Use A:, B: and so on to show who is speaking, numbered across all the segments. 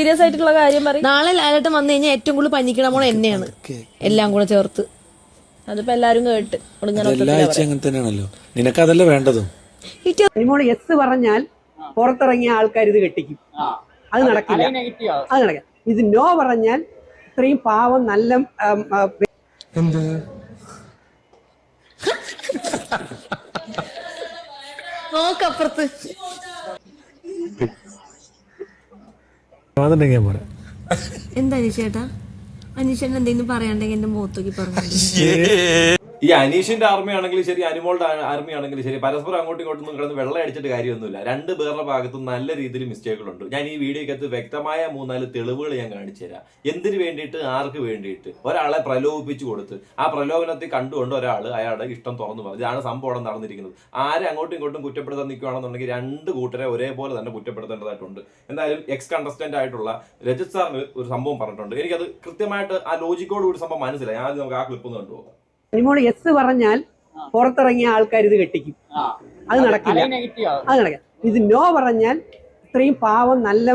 A: Serious ആയിട്ടുള്ള കാര്യം പറയും.
B: നാളെ ലാലേട്ടൻ വന്നു കഴിഞ്ഞാൽ ഏറ്റവും കൂടുതൽ പഞ്ഞിക്കണ മോളെ എന്നെയാണ്. എല്ലാം കൂടെ ചേർത്ത്.
A: അതിപ്പോ എല്ലാരും കേട്ട്
C: എല്ലാ ആഴ്ച അങ്ങനെ തന്നെയാണല്ലോ. നിനക്ക് അതല്ല വേണ്ടതും
D: എസ് പറഞ്ഞാൽ പുറത്തിറങ്ങിയ ആൾക്കാർ ഇത് കെട്ടിക്കും. അത് നടക്കില്ല. അത് നടക്കില്ല. ഇത് നോ പറഞ്ഞാൽ ഇത്രയും പാവം നല്ല എന്ത്?
B: നോക്കപ്പുറത്ത്
C: അതുണ്ടെങ്കിൽ ഞാൻ പറയാം
B: എന്താ അനീഷേട്ടാ? അനീഷേട്ടൻ എന്തെങ്കിലും പറയാണ്ടെങ്കിൽ എന്റെ മുഖത്തേക്ക് പറഞ്ഞു
E: ഈ അനീഷിന്റെ ആർമി ആണെങ്കിലും ശരി അനിമോളുടെ ആർമി ആണെങ്കിലും ശരി പരസ്പരം അങ്ങോട്ടും ഇങ്ങോട്ടും കിടന്ന് വെള്ളം അടിച്ചിട്ട് കാര്യമൊന്നുമില്ല. രണ്ട് പേരുടെ ഭാഗത്തും നല്ല രീതിയിൽ മിസ്റ്റേക്കുകളുണ്ട്. ഞാൻ ഈ വീഡിയോക്കകത്ത് വ്യക്തമായ മൂന്നാൽ തെളിവുകൾ ഞാൻ കാണിച്ചു തരാം. എന്തിനു വേണ്ടിയിട്ട് ആർക്ക് വേണ്ടിയിട്ട്? ഒരാളെ പ്രലോഭിപ്പിച്ചു കൊടുത്ത്. ആ പ്രലോഭനത്തിൽ കണ്ടുകൊണ്ട് ഒരാൾ അയാളുടെ ഇഷ്ടം തുറന്നു പറഞ്ഞു. ഇതാണ് സംഭവം അവിടെ നടന്നിരിക്കുന്നത്. ആരെ അങ്ങോട്ടും ഇങ്ങോട്ടും കുറ്റപ്പെടുത്താൻ നിൽക്കുകയാണെന്നുണ്ടെങ്കിൽ രണ്ട് കൂട്ടരെ ഒരേപോലെ തന്നെ കുറ്റപ്പെടുത്തേണ്ടതായിട്ടുണ്ട്. എന്തായാലും എക്സ് കണ്ടസ്റ്റന്റ് ആയിട്ടുള്ള രജിത് സാറിന് ഒരു സംഭവം പറഞ്ഞിട്ടുണ്ട്. എനിക്കത് കൃത്യമായിട്ട് ആ ലോജിക്കോട് കൂടി സംഭവം മനസ്സിലായി. ആദ്യം നമുക്ക് ആ ക്ലിപ്പ് ഒന്ന് കണ്ടുപോകാം.
D: നിമോൾ എസ് പറഞ്ഞാൽ പുറത്തിറങ്ങിയ ആൾക്കാർ ഇത് കെട്ടിക്കും. അത് നടക്കില്ല. അത് നടക്കില്ല. ഇത് നോ പറഞ്ഞാൽ ഇത്രയും പാവം നല്ല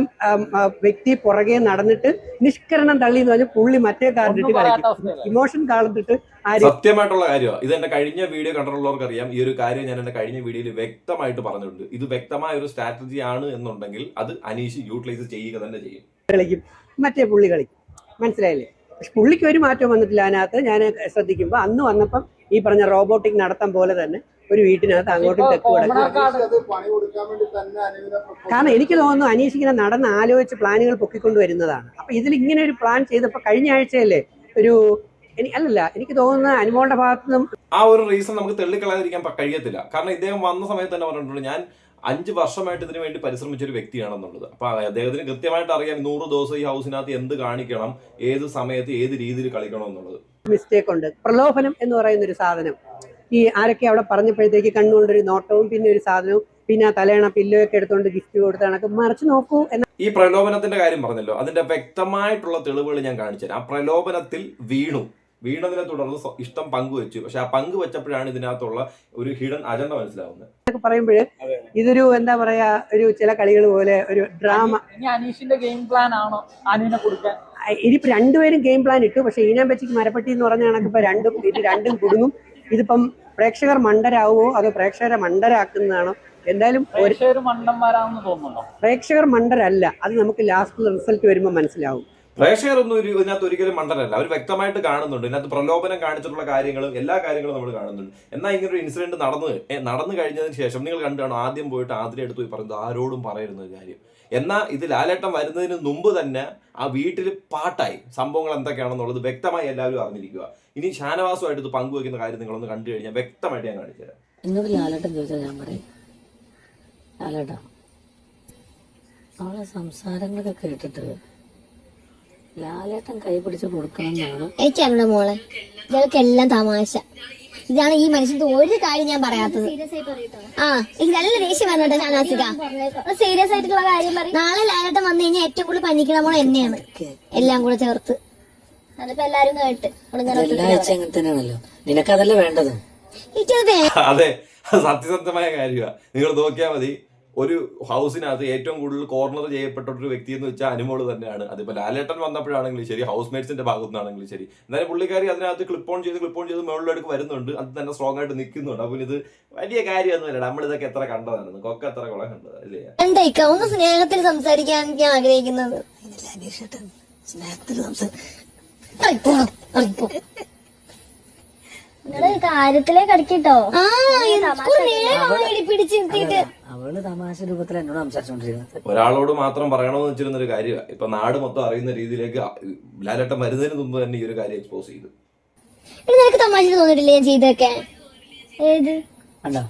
D: വ്യക്തി പുറകെ നടന്നിട്ട് നിഷ്കരണം തള്ളി എന്ന് പറഞ്ഞാൽ പുള്ളി മറ്റേ കാർഡിട്ട് കളിക്കും ഇമോഷൻ കാർഡിട്ട് ആര്
E: സത്യമായിട്ടുള്ള കാര്യമാണ് ഇത് എന്റെ കഴിഞ്ഞ വീഡിയോ കണ്ടിട്ടുള്ളവർക്ക് അറിയാം ഈ ഒരു കാര്യം ഞാൻ എന്റെ കഴിഞ്ഞ വീഡിയോയിൽ വ്യക്തമായിട്ട് പറഞ്ഞിട്ടുണ്ട്. ഇത് വ്യക്തമായ ഒരു സ്ട്രാറ്റജി ആണ് എന്നുണ്ടെങ്കിൽ അത് അനീഷ് യൂട്ടിലൈസ് ചെയ്യുക തന്നെ ചെയ്യും.
D: കളിക്കും. മറ്റേ പുള്ളി കളിക്കും. മനസ്സിലായില്ലേ? പക്ഷെ പുള്ളിക്ക് ഒരു മാറ്റവും വന്നിട്ടില്ല. അതിനകത്ത് ഞാൻ ശ്രദ്ധിക്കുമ്പോൾ അന്ന് വന്നപ്പം ഈ പറഞ്ഞ റോബോട്ടിക് നടത്തം പോലെ തന്നെ ഒരു വീട്ടിനകത്ത് അങ്ങോട്ടും തെക്ക് കിടക്കും കാരണം എനിക്ക് തോന്നുന്നു അനീഷ് ഇങ്ങനെ നടന്ന് ആലോചിച്ച് പ്ലാനുകൾ പൊക്കിക്കൊണ്ട് വരുന്നതാണ്. അപ്പൊ ഇതിൽ ഇങ്ങനെ ഒരു പ്ലാൻ ചെയ്തപ്പോ കഴിഞ്ഞ ആഴ്ചയല്ലേ ഒരു അല്ലല്ല എനിക്ക് തോന്നുന്നത് അനുമോളുടെ ഭാഗത്തു നിന്നും
E: ആ ഒരു റീസൺ നമുക്ക് തെള്ളിക്കളാതിരിക്കാൻ കഴിയത്തില്ല. കാരണം ഇദ്ദേഹം വന്ന സമയത്ത് തന്നെ പറഞ്ഞിട്ടുണ്ട് ഞാൻ അഞ്ച് വർഷമായിട്ട് ഇതിനു വേണ്ടി പരിശ്രമിച്ച ഒരു വ്യക്തിയാണെന്നുള്ളത്. അപ്പൊ അദ്ദേഹത്തിന് കൃത്യമായിട്ട് അറിയാം നൂറ് ദിവസം ഈ ഹൗസിനകത്ത് എന്ത് കാണിക്കണം ഏത് സമയത്ത് ഏത് രീതിയിൽ കളിക്കണം എന്നുള്ളത്.
D: മിസ്റ്റേക്ക് ഉണ്ട്. പ്രലോഭനം എന്ന് പറയുന്ന ഒരു സാധനം. ഈ ആരൊക്കെ അവിടെ പറഞ്ഞപ്പോഴത്തേക്ക് കണ്ണുകൊണ്ടൊരു നോട്ടവും പിന്നെ ഒരു സാധനവും പിന്നെ ആ തലേണ പില്ലോയൊക്കെ എടുത്തുകൊണ്ട് ഗിഫ്റ്റ് കൊടുത്ത കണക്ക് മറിച്ച് നോക്കൂ എന്ന
E: ഈ പ്രലോഭനത്തിന്റെ കാര്യം പറഞ്ഞല്ലോ. അതിന്റെ വ്യക്തമായിട്ടുള്ള തെളിവുകൾ ഞാൻ കാണിച്ചുതരാം ആ പ്രലോഭനത്തിൽ വീണു. വീണതിനെ തുടർന്ന് ഇഷ്ടം പങ്കുവെച്ചു. പക്ഷെ ആ പങ്കുവെച്ചപ്പോഴാണ് ഇതിനകത്തുള്ള ഒരു ഹിഡൻ അജണ്ട മനസ്സിലാവുന്നത്.
D: പറയുമ്പോൾ ഇതൊരു എന്താ പറയാ ഒരു ചില കളികൾ പോലെ ഒരു ഡ്രാമ
F: അനീഷിന്റെ ഗെയിം പ്ലാൻ ആണോ അനുവിനെ കൊടുക്കാൻ?
D: ഇനിയിപ്പോ രണ്ടുപേരും ഗെയിം പ്ലാൻ ഇട്ടു. പക്ഷെ ഈനാൻ പച്ചിക്ക് മരപ്പെട്ടി എന്ന് പറഞ്ഞ ഇപ്പൊ രണ്ടും ഇത് രണ്ടും കുടുങ്ങും. ഇതിപ്പം പ്രേക്ഷകർ മണ്ടരാവോ അതോ പ്രേക്ഷകരെ മണ്ടരാക്കുന്നതാണോ? എന്തായാലും
F: പ്രേക്ഷകർ മണ്ടന്മാരാണെന്ന് തോന്നുന്നുണ്ടോ?
D: പ്രേക്ഷകർ മണ്ടരല്ല. അത് നമുക്ക് ലാസ്റ്റ് റിസൾട്ട് വരുമ്പോൾ മനസ്സിലാവും.
E: പ്രേക്ഷകരൊന്നും ഒരു ഇതിനകത്ത് ഒരിക്കലും മണ്ടനല്ല. അവർ വ്യക്തമായിട്ട് കാണുന്നുണ്ട്. ഇതിനകത്ത് പ്രലോഭനം കാണിച്ചിട്ടുള്ള കാര്യങ്ങളും എല്ലാ കാര്യങ്ങളും നമ്മൾ കാണുന്നുണ്ട്. എന്നാൽ ഇങ്ങനെ ഒരു ഇൻസിഡന്റ് നടന്നു നടന്നു കഴിഞ്ഞതിന് ശേഷം നിങ്ങൾ കണ്ടാണ്? ആദ്യം പോയിട്ട് ആദ്യം എടുത്ത് പോയി പറയുന്നത് ആരോടും പറയുന്ന ഒരു കാര്യം. എന്നാൽ ഇത് ലാലേട്ടം വരുന്നതിന് മുമ്പ് തന്നെ ആ വീട്ടിൽ പാട്ടായി. സംഭവങ്ങൾ എന്തൊക്കെയാണെന്നുള്ളത് വ്യക്തമായി എല്ലാവരും അറിഞ്ഞിരിക്കുക. ഇനി ഷാനവാസുമായിട്ട് ഇത് പങ്കുവെക്കുന്ന കാര്യം നിങ്ങളൊന്ന് കണ്ടു കഴിഞ്ഞാൽ വ്യക്തമായിട്ട് ഞാൻ കാണിച്ചു തരാം.
G: എന്നോട് ലാലേട്ടൻ ചോദിച്ചാൽ ഞാൻ പറയും. അവളെ സംസാരങ്ങളൊക്കെ കേട്ടിട്ട് ലാലേട്ടൻ കൈ പിടിച്ച് കൊടുക്കണം
H: മോളെ. ഇയാൾക്ക് എല്ലാം തമാശ. ഇതാണ് ഈ മനുഷ്യന്റെ ഒരു കാര്യം ഞാൻ പറയാത്തത്. ആ എനിക്ക് നല്ല ദേഷ്യം വന്നോട്ടെ ഷാനാസിക സീരിയസ് ആയിട്ടുള്ള കാര്യം പറയും. നാളെ ലാലേട്ടൻ വന്നു കഴിഞ്ഞാൽ ഏറ്റവും കൂടുതൽ പനിക്കണ മോളെ എന്നെയാണ്. എല്ലാം കൂടെ ചേർത്ത്. അതിപ്പോ എല്ലാരും കേട്ട്.
G: അങ്ങനെ തന്നെയാണല്ലോ. വേണ്ടത്?
H: എനിക്കത്
E: അതെ സത്യസന്ധമായ കാര്യമാണ് നിങ്ങൾ നോക്കിയാൽ മതി. ഒരു ഹൗസിനകത്ത് ഏറ്റവും കൂടുതൽ കോർണർ ചെയ്യപ്പെട്ട ഒരു വ്യക്തി എന്ന് വെച്ചാൽ അനുമോൾ തന്നെയാണ്. അതിപ്പോ ലാലേട്ടൻ വന്നപ്പോഴാണെങ്കിലും ശരി ഹൗസ് മേറ്റ്സിന്റെ ഭാഗത്തു നിന്നാണെങ്കിലും ശരി. എന്നാലും പുള്ളിക്കാരി അതിനകത്ത് ക്ലിപ്പ് ഓൺ ചെയ്ത് ക്ലിപ്പ് ഓൺ ചെയ്ത് മുകളിലേക്ക് വരുന്നുണ്ട്. അത് തന്നെ സ്ട്രോങ് ആയിട്ട് നിൽക്കുന്നുണ്ട്. അപ്പൊ ഇത് വലിയ കാര്യമൊന്നുമല്ല നമ്മളിതൊക്കെ എത്ര കണ്ടതാണ് കൊക്ക എത്ര കുളം കണ്ടത് അല്ലേ?
H: ഒന്ന് സ്നേഹത്തിൽ സംസാരിക്കാൻ ഞാൻ ആഗ്രഹിക്കുന്നത്.
G: സ്നേഹത്തിൽ സംസാരം അവൾ തമാശ രൂപത്തിൽ എന്നോട് സംസാരിച്ചോണ്ടിരിക്കുന്നത്.
E: ഒരാളോട് മാത്രം പറയണമെന്ന് വെച്ചിരുന്ന ഒരു കാര്യമാണ് ഇപ്പൊ നാട് മൊത്തം അറിയുന്ന രീതിയിലേക്ക് ലാലേട്ടൻ വരുന്നതിന് മുമ്പ് തന്നെ ഈ ഒരു കാര്യം എക്സ്പോസ് ചെയ്തു.
H: നിനക്ക് തമാശ തോന്നിട്ടില്ലേ ഞാൻ ചെയ്തൊക്കെ ഏത്?
G: കണ്ടോ?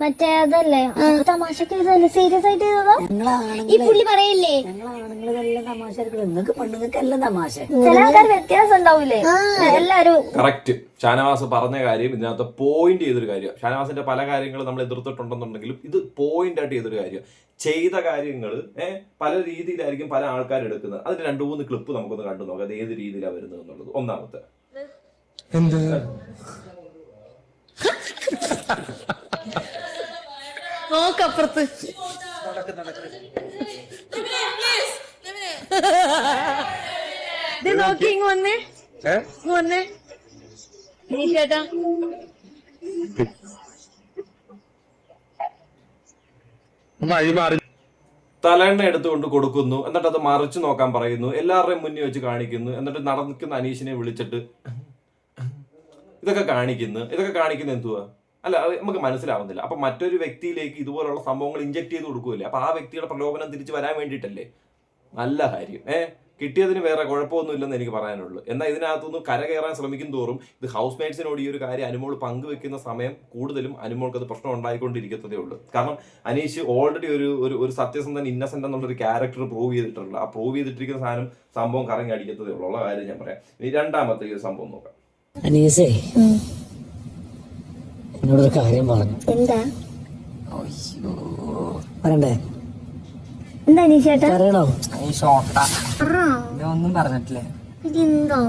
H: മറ്റേ അതല്ലേ? തമാശക്ക് സീരിയസ് ആയിട്ട് ചെയ്തതോ? ഈ പുള്ളി പറയില്ലേ? ചില ആൾക്കാർ വ്യത്യാസം ഉണ്ടാവൂലേ? എല്ലാരും
E: കറക്റ്റ് ഷാനവാസ് പറഞ്ഞ കാര്യം ഇതിനകത്ത് പോയിന്റ് ചെയ്തൊരു കാര്യം ഷാനവാസിന്റെ പല കാര്യങ്ങളും നമ്മൾ എതിർത്തിട്ടുണ്ടെന്നുണ്ടെങ്കിലും ഇത് പോയിന്റ് ആയിട്ട് ചെയ്തൊരു കാര്യം ചെയ്ത കാര്യങ്ങൾ പല രീതിയിലായിരിക്കും പല ആൾക്കാർ എടുക്കുന്നത്. അതിന് രണ്ട് മൂന്ന് ക്ലിപ്പ് നമുക്കൊന്ന് കണ്ടു നോക്കാം. അത് ഏത് രീതിയിലാണ് വരുന്നത് എന്നുള്ളത്. ഒന്നാമത്തെ.
B: നോക്കപ്പുറത്ത്. ഇത് നോക്കി ഇങ്ങ് വന്നേ. ഇങ്ങ് വന്നേ. ചേട്ടാ.
E: തലേണ്ണ എടുത്തുകൊണ്ട് കൊടുക്കുന്നു. എന്നിട്ട് അത് മറിച്ചു നോക്കാൻ പറയുന്നു. എല്ലാവരുടെയും മുന്നിൽ വെച്ച് കാണിക്കുന്നു. എന്നിട്ട് നടക്കുന്ന അനീഷിനെ വിളിച്ചിട്ട് ഇതൊക്കെ കാണിക്കുന്നു. ഇതൊക്കെ കാണിക്കുന്ന എന്തുവാ? അല്ല അത് നമുക്ക് മനസ്സിലാവുന്നില്ല. അപ്പൊ മറ്റൊരു വ്യക്തിയിലേക്ക് ഇതുപോലുള്ള സംഭവങ്ങൾ ഇഞ്ചക്ട് ചെയ്ത് കൊടുക്കുമല്ലേ അപ്പൊ ആ വ്യക്തിയുടെ പ്രലോഭനം തിരിച്ചു വരാൻ വേണ്ടിയിട്ടല്ലേ? നല്ല കാര്യം. ഏ? കിട്ടിയതിന് വേറെ കുഴപ്പമൊന്നുമില്ലെന്ന് എനിക്ക് പറയാനുള്ളൂ. എന്നാൽ ഇതിനകത്തുനിന്ന് കരകയറാൻ ശ്രമിക്കും തോറും ഇത് ഹൗസ് മേറ്റ്സിനോട് ഈ ഒരു കാര്യം അനുമോൾ പങ്കുവെക്കുന്ന സമയം കൂടുതലും അനുമോൾക്ക് അത് പ്രശ്നം ഉണ്ടായിക്കൊണ്ടിരിക്കത്തതേ ഉള്ളൂ. കാരണം അനീഷ് ഓൾറെഡി ഒരു ഒരു ഒരു സത്യസന്ധൻ ഇന്നസെന്റ് എന്നുള്ളൊരു ക്യാരക്ടർ പ്രൂവ് ചെയ്തിട്ടുണ്ട് ആ പ്രൂവ് ചെയ്തിട്ടിരിക്കുന്ന സാധനം സംഭവം കറങ്ങി അടിക്കത്തതേ ഉള്ളൂ. ഉള്ള കാര്യം ഞാൻ പറയാം. ഇനി രണ്ടാമത്തെ ഈ ഒരു സംഭവം നോക്കാം.
G: അനീസേ എന്നോടൊരു കാര്യം പറഞ്ഞു.
H: എന്താ?
G: പറയണ്ടേ?
H: എന്താ അനീഷേട്ടാ?
G: പറയണോ?
F: ഒന്നും പറഞ്ഞിട്ടില്ലേ?
H: ഇതെന്തോ?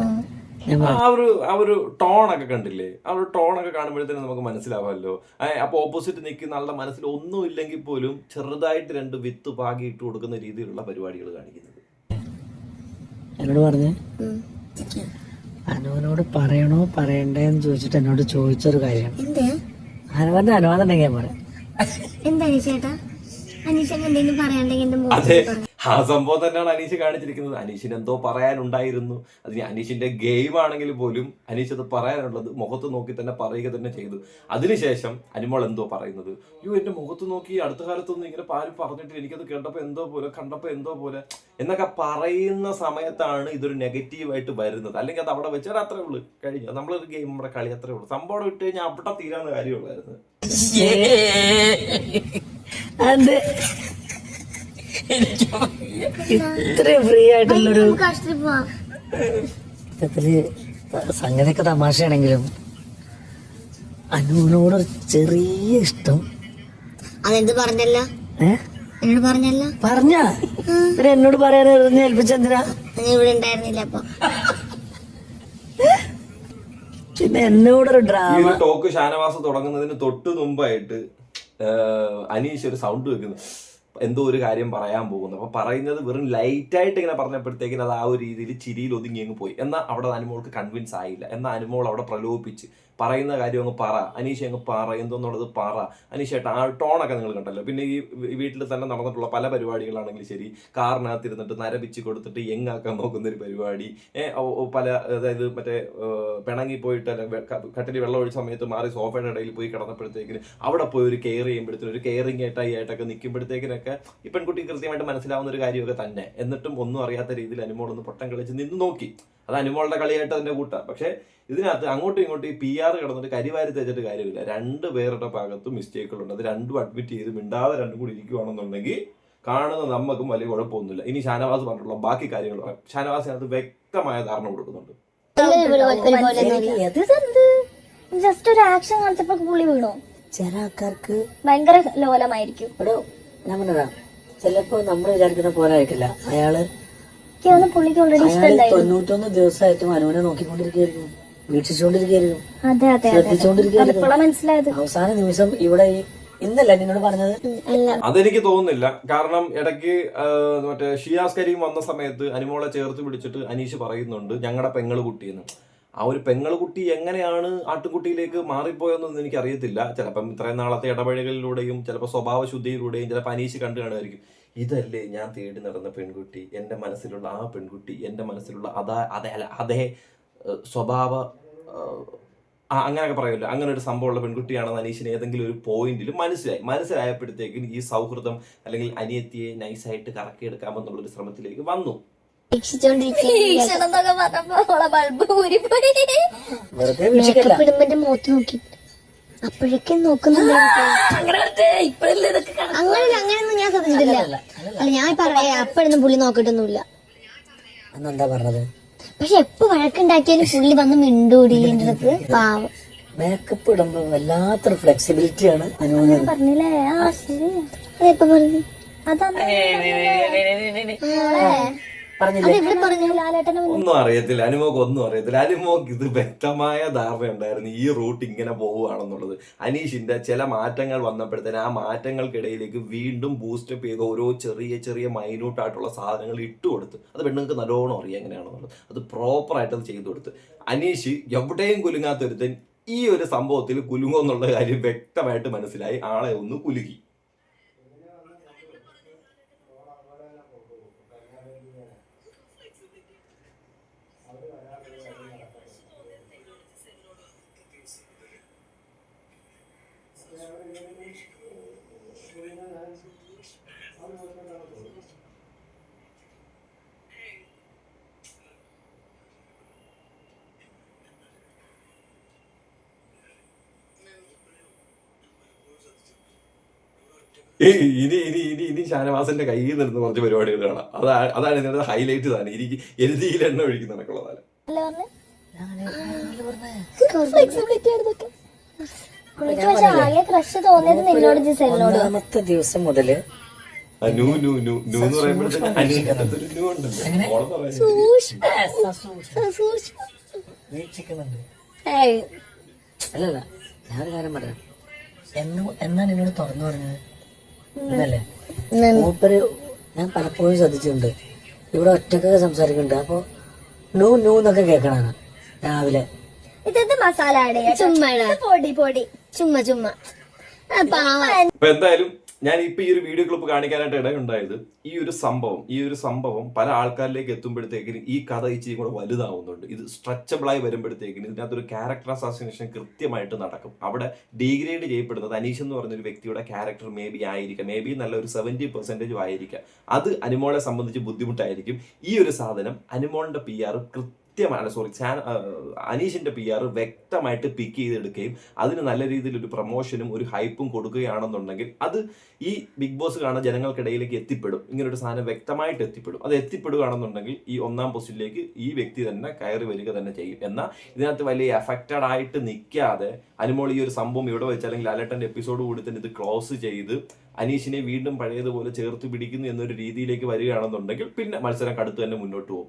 E: ആ ഒരു ആ ഒരു ടോണൊക്കെ കണ്ടില്ലേ? ആ ഒരു ടോണൊക്കെ കാണുമ്പോഴത്തേനും നമുക്ക് മനസ്സിലാവാമല്ലോ ഏ, അപ്പൊ ഓപ്പോസിറ്റ് നിൽക്കുന്ന ആളുടെ മനസ്സിൽ ഒന്നും ഇല്ലെങ്കിൽ പോലും ചെറുതായിട്ട് രണ്ട് വിത്ത് പാകി ഇട്ട് കൊടുക്കുന്ന രീതിയിലുള്ള പരിപാടികൾ കാണിക്കുന്നത്.
G: എന്നോട് പറഞ്ഞേ? അനുവനോട് പറയണോ പറയണ്ടേന്ന് ചോദിച്ചിട്ട് എന്നോട് ചോദിച്ചൊരു കാര്യമാണ്. അനുവന്റെ അനുവാദം ഉണ്ടെങ്കിൽ പറയാം.
H: എന്താ ചേട്ടാ അനീഷ് എന്തെങ്കിലും പറയാണ്ടെങ്കിൽ എന്റെ
E: അതെ. ആ സംഭവം തന്നെയാണ് അനീഷ് കാണിച്ചിരിക്കുന്നത്. അനീഷിന് എന്തോ പറയാനുണ്ടായിരുന്നു. അതിന് അനീഷിന്റെ ഗെയിം ആണെങ്കിൽ പോലും അനീഷ് അത് പറയാനുള്ളത് മുഖത്ത് നോക്കി തന്നെ പറയുക തന്നെ ചെയ്തു. അതിനുശേഷം അനിമോൾ എന്തോ പറയുന്നത്? യു എന്റെ മുഖത്ത് നോക്കി അടുത്ത കാലത്തൊന്നും ഇങ്ങനെ പാൽ പറഞ്ഞിട്ട് എനിക്കത് കേട്ടപ്പോ എന്തോ പോലെ കണ്ടപ്പോ എന്തോ പോലെ എന്നൊക്കെ പറയുന്ന സമയത്താണ് ഇതൊരു നെഗറ്റീവായിട്ട് വരുന്നത്. അല്ലെങ്കിൽ അത് അവിടെ വെച്ചാൽ അത്രേ ഉള്ളൂ. കഴിഞ്ഞു. നമ്മളൊരു ഗെയിം നമ്മുടെ കളി അത്രേ ഉള്ളൂ. സംഭവം ഇട്ട് കഴിഞ്ഞാൽ അവിടെ തീരാവുന്ന കാര്യമുള്ളായിരുന്നു.
G: അത്. ഇത്രയും ഫ്രീ ആയിട്ടുള്ളൊരു സത്യത്തിൽ സംഗതിയൊക്കെ തമാശയാണെങ്കിലും അനുവിനോടൊരു ചെറിയ ഇഷ്ടം.
H: അതെന്ത് പറഞ്ഞല്ല? എന്നോട് പറഞ്ഞല്ല?
G: പറഞ്ഞ? പിന്നെ എന്നോട് പറയാൻ എറിഞ്ഞ് ഏൽപ്പിച്ചെന്തിനാ?
H: നീ ഇവിടെ ഉണ്ടായിരുന്നില്ല അപ്പൊ.
G: പിന്നെ എന്നോടൊരു
E: ഒരു
G: ഡ്രാമ
E: ഒരു ടോക്ക് ഷാനവാസം തുടങ്ങുന്നതിന് തൊട്ട് മുമ്പായിട്ട് അനീഷ് ഒരു സൗണ്ട് വെക്കുന്നു. എന്തോ ഒരു കാര്യം പറയാൻ പോകുന്നു. അപ്പൊ പറയുന്നത് വെറും ലൈറ്റായിട്ട് ഇങ്ങനെ പറഞ്ഞപ്പോഴത്തേക്കിന് അത് ആ ഒരു രീതിയിൽ ചിരിയിൽ ഒതുങ്ങി അങ്ങ് പോയി. എന്നാൽ അവിടെ അനുമോൾക്ക് കൺവിൻസ് ആയില്ല. എന്നാൽ അനുമോൾ അവിടെ പ്രലോഭിപ്പിച്ച് പറയുന്ന കാര്യം അങ്ങ് പറ. അനീഷ് അങ്ങ് പറ എന്തോന്നുള്ളത് പറ. അനീഷ് ഏട്ടാ ആ ടോണൊക്കെ നിങ്ങൾ കണ്ടല്ലോ. പിന്നെ ഈ വീട്ടിൽ തന്നെ നടന്നിട്ടുള്ള പല പരിപാടികളാണെങ്കിലും ശരി. കാറിനകത്ത് ഇരുന്നിട്ട് നരപിച്ച് കൊടുത്തിട്ട് എങ്ങാക്കാൻ നോക്കുന്ന ഒരു പരിപാടി പല അതായത് മറ്റേ പിണങ്ങി പോയിട്ട് കട്ടിൽ വെള്ളം ഒഴിച്ച സമയത്ത് മാറി സോഫയുടെ ഇടയിൽ പോയി കിടന്നപ്പോഴത്തേക്കിന് അവിടെ പോയി ഒരു കെയർ ചെയ്യുമ്പോഴത്തേക്കും ഒരു കെയറിങ് ആയിട്ടായി ആയിട്ടൊക്കെ നിൽക്കുമ്പോഴത്തേക്കിനൊക്കെ ഈ പെൺകുട്ടി കൃത്യമായിട്ട് മനസ്സിലാവുന്ന ഒരു കാര്യമൊക്കെ തന്നെ. എന്നിട്ടും ഒന്നും അറിയാത്ത രീതിയിൽ അനുമോളൊന്ന് പൊട്ടം കളിച്ച് നിന്ന് നോക്കി. അത് അനുമോളുടെ കളിയായിട്ട് അതിന്റെ കൂട്ടാം. പക്ഷേ ഇതിനകത്ത് അങ്ങോട്ടും ഇങ്ങോട്ടും ഈ പി ആർ കിടന്നിട്ട് കരിവാരി തേച്ചിട്ട് കാര്യമില്ല. രണ്ട് പേരുടെ ഭാഗത്തും മിസ്റ്റേക്കുകളുണ്ട് അത് രണ്ടും അഡ്മിറ്റ് ചെയ്ത് മിണ്ടാതെ രണ്ടും കൂടി ഇരിക്കുവാണെന്നുണ്ടെങ്കിൽ കാണുന്ന നമുക്കും വലിയ കുഴപ്പമൊന്നുമില്ല. ഇനി ഷാനവാസ് പറഞ്ഞിട്ടുള്ള ബാക്കി കാര്യങ്ങൾ പറയാം. അത് വ്യക്തമായ ധാരണ കൊടുക്കുന്നുണ്ട്.
H: ജസ്റ്റ് ഒരു ആക്ഷൻ കാണിച്ചപ്പോ പുള്ളി വീണോ.
G: ചില ആൾക്കാർക്ക്
H: ഭയങ്കര ലോലമായിരിക്കും.
G: ഇവിടെ ഞാൻ പറഞ്ഞതാ. ചിലപ്പോ നമ്മൾ വിചാരിക്കുന്ന പോലെ ആയിട്ടില്ല. അയാൾ
H: എനിക്ക് തോന്നുന്നു പുള്ളിക്ക് ഓൾറെഡി ഇഷ്ടമുണ്ടായിരുന്നു
G: തൊണ്ണൂറ്റൊന്ന് ദിവസമായിട്ടും അനുവിനെ നോക്കിക്കൊണ്ടിരിക്കുകയായിരുന്നു. വീക്ഷിച്ചുകൊണ്ടിരിക്കുകയായിരുന്നു.
H: അതെ അതെ
G: ശ്രദ്ധിച്ചുകൊണ്ടിരിക്കുകയായിരുന്നു.
H: അതിപ്പോഴാ മനസ്സിലായത്.
G: അവസാന നിമിഷം ഇവിടെ ഈ ഇന്നല്ല നിന്നോട് പറഞ്ഞത്?
H: അല്ല.
E: അതെനിക്ക് തോന്നുന്നില്ല. കാരണം ഇടയ്ക്ക് മറ്റേ ഷിയാസ് കരീം വന്ന സമയത്ത് അനുമോളെ ചേർത്ത് പിടിച്ചിട്ട് അനീഷ് പറയുന്നുണ്ട് ഞങ്ങളുടെ പെങ്ങൾ കുട്ടിയെന്ന്. ആ ഒരു പെങ്ങൾ കുട്ടി എങ്ങനെയാണ് ആട്ടുകുട്ടിയിലേക്ക് മാറിപ്പോയെന്നൊന്നും എനിക്ക് അറിയത്തില്ല ചിലപ്പം ഇത്രയും നാളത്തെ ഇടപഴകലിലൂടെയും ചിലപ്പോൾ സ്വഭാവ ശുദ്ധിയിലൂടെയും ചിലപ്പോൾ അനീഷ് കണ്ടു കാണുമായിരിക്കും. ഇതല്ലേ ഞാൻ തേടി നടന്ന പെൺകുട്ടി? എന്റെ മനസ്സിലുള്ള ആ പെൺകുട്ടി എന്റെ മനസ്സിലുള്ള അതാ അതെ അല്ല അതേ സ്വഭാവ ആ അങ്ങനെയൊക്കെ പറയുമല്ലോ. അങ്ങനെ ഒരു സംഭവമുള്ള പെൺകുട്ടിയാണെന്ന് അനീഷിന് ഏതെങ്കിലും ഒരു പോയിന്റിൽ മനസ്സിലായി. മനസ്സിലായപ്പോഴത്തേക്കും ഈ സൗഹൃദം അല്ലെങ്കിൽ അനിയത്തിയെ നൈസായിട്ട് കറക്കിയെടുക്കാമെന്നുള്ളൊരു ശ്രമത്തിലേക്ക് വന്നു.
G: വീക്ഷിക്കല്ല
H: ഇടുമ്പന്റെ മുഖത്ത് നോക്കി. അപ്പോഴേക്കും നോക്കുന്നുണ്ട്. അങ്ങനെ അങ്ങനെയൊന്നും ഞാൻ ശ്രദ്ധിച്ചിട്ടില്ല അല്ല ഞാൻ പറയാ അപ്പോഴൊന്നും പുള്ളി നോക്കിട്ടൊന്നുമില്ല.
G: അന്നെന്താ പറഞ്ഞത്?
H: പക്ഷെ എപ്പോ വഴക്കുണ്ടാക്കിയാലും പുള്ളി വന്ന് മിണ്ടൂടി എന്റെ അടുത്ത്. പാവം.
G: മേക്കപ്പ് ഇടുമ്പോ വല്ലാത്തൊരു ഫ്ലെക്സിബിലിറ്റിയാണ് അനുവിന്.
H: പറഞ്ഞില്ലേ? ആ ശരി. അതെപ്പോ പറഞ്ഞു? അതാ.
E: ഒന്നും അറിയത്തില്ല. അനുമോക്ക് ഒന്നും അറിയത്തില്ല. അനുമോക്ക് ഇത് വ്യക്തമായ ധാരണ ഉണ്ടായിരുന്നു ഈ റൂട്ട് ഇങ്ങനെ പോവുകയാണെന്നുള്ളത്. അനീഷിന്റെ ചില മാറ്റങ്ങൾ വന്നപ്പോഴത്തേന് ആ മാറ്റങ്ങൾക്കിടയിലേക്ക് വീണ്ടും ബൂസ്റ്റപ്പ് ചെയ്ത് ഓരോ ചെറിയ ചെറിയ മൈന്യൂട്ട് ആയിട്ടുള്ള സാധനങ്ങൾ ഇട്ടു കൊടുത്ത്. അത് പെണ്ണുങ്ങൾക്ക് നല്ലോണം അറിയാം എങ്ങനെയാണെന്നുള്ളത്. അത് പ്രോപ്പറായിട്ട് അത് ചെയ്തു കൊടുത്ത്. അനീഷ് എവിടെയും കുലുങ്ങാത്തൊരുത്തൻ ഈ ഒരു സംഭവത്തിൽ കുലുങ്ങോ എന്നുള്ള കാര്യം വ്യക്തമായിട്ട് മനസ്സിലായി. ആളെ ഒന്ന് കുലുക്കി. ഇനി ഇനി ഇനി ഇനി ഷാനവാസന്റെ കയ്യിൽ നിന്ന് കുറച്ച് പരിപാടികൾ കാണാം. അതാണ് അതാണ് ഇതിന്റെ ഹൈലൈറ്റ് തന്നെ എനിക്ക് എരുതിയിൽ എണ്ണ ഒഴിക്കുന്ന കണക്കുള്ളതാണ്
H: ഫ്ലെക്സിബിലിറ്റി ആയിരുന്നൊക്കെ എനിക്ക് പക്ഷെ ആകെ ക്രഷ് തോന്നിയത് നിന്നോട് ജിസലിനോട്.
G: ഒന്നാമത്തെ ദിവസം മുതൽ
E: ആ, നൂ നൂ എന്ന് പറയുമ്പോഴത്തേക്ക് അനുവിനകത്തൊരു നൂ ഉണ്ടല്ലോ ഓളം പറയുന്നത്.
G: വീക്ഷിക്കുന്നുണ്ട്
H: ഏയ്.
G: അല്ലല്ല ഞാനൊരു കാര്യം പറയാം. എന്ന് എന്നാണ് നിന്നോട് തുറന്നു പറഞ്ഞത്? എന്നല്ലേ മൂപ്പര് ഞാൻ പലപ്പോഴും ശ്രദ്ധിച്ചിട്ടുണ്ട്. ഇവിടെ ഒറ്റക്കൊക്കെ സംസാരിക്കുന്നുണ്ട്. അപ്പൊ നൂ നൂ എന്നൊക്കെ കേൾക്കണാണ് രാവിലെ.
H: ഇതെന്ത് മസാല ചുമ്മാ പൊടി പൊടി. ചുമ്മാ ചുമ്മാ.
E: അപ്പൊ എന്തായാലും ഞാൻ ഇപ്പൊ ഈ ഒരു വീഡിയോ ക്ലിപ്പ് കാണിക്കാനായിട്ട് ഇടയുണ്ടായത് ഈ ഒരു സംഭവം ഈ ഒരു സംഭവം പല ആൾക്കാരിലേക്ക് എത്തുമ്പോഴത്തേക്കിനും ഈ കഥ ഇച്ചിരി കൂടെ വലുതാവുന്നുണ്ട്. ഇത് സ്ട്രെച്ചബിൾ ആയി വരുമ്പോഴത്തേക്കിനും ഇതിനകത്തൊരു ക്യാരക്ടർ അസാസിനേഷൻ കൃത്യമായിട്ട് നടക്കും. അവിടെ ഡീഗ്രേഡ് ചെയ്യപ്പെടുന്നത് അനീഷ് എന്ന് പറഞ്ഞൊരു വ്യക്തിയുടെ ക്യാരക്ടർ മേ ബി ആയിരിക്കാം. മേ ബി നല്ല ഒരു സെവന്റി പെർസെന്റേജും ആയിരിക്കാം. അത് അനുമോളെ സംബന്ധിച്ച് ബുദ്ധിമുട്ടായിരിക്കും. ഈ ഒരു സാധനം അനുമോളിന്റെ പി ആർ കൃത്യമാണ് സോറി ചാൻ അനീഷിന്റെ പി ആർ വ്യക്തമായിട്ട് പിക്ക് ചെയ്തെടുക്കുകയും അതിന് നല്ല രീതിയിൽ ഒരു പ്രൊമോഷനും ഒരു ഹൈപ്പും കൊടുക്കുകയാണെന്നുണ്ടെങ്കിൽ അത് ഈ ബിഗ് ബോസ് കാണാൻ ജനങ്ങൾക്കിടയിലേക്ക് എത്തിപ്പെടും. ഇങ്ങനൊരു സാധനം വ്യക്തമായിട്ട് എത്തിപ്പെടും. അത് എത്തിപ്പെടുകയാണെന്നുണ്ടെങ്കിൽ ഈ ഒന്നാം പൊസിഷനിലേക്ക് ഈ വ്യക്തി തന്നെ കയറി വരിക തന്നെ ചെയ്യും. എന്നാൽ ഇതിനകത്ത് വലിയ എഫക്റ്റഡ് ആയിട്ട് നിൽക്കാതെ അനുമോൾ ഈ ഒരു സംഭവം ഇവിടെ വെച്ച് അല്ലെങ്കിൽ അലട്ടന്റെ എപ്പിസോഡ് കൂടി തന്നെ ഇത് ക്ലോസ് ചെയ്ത് അനീഷിനെ വീണ്ടും പഴയതുപോലെ ചേർത്ത് പിടിക്കുന്നു എന്നൊരു രീതിയിലേക്ക് വരികയാണെന്നുണ്ടെങ്കിൽ പിന്നെ മത്സരം കടുത്ത് തന്നെ മുന്നോട്ട് പോകും.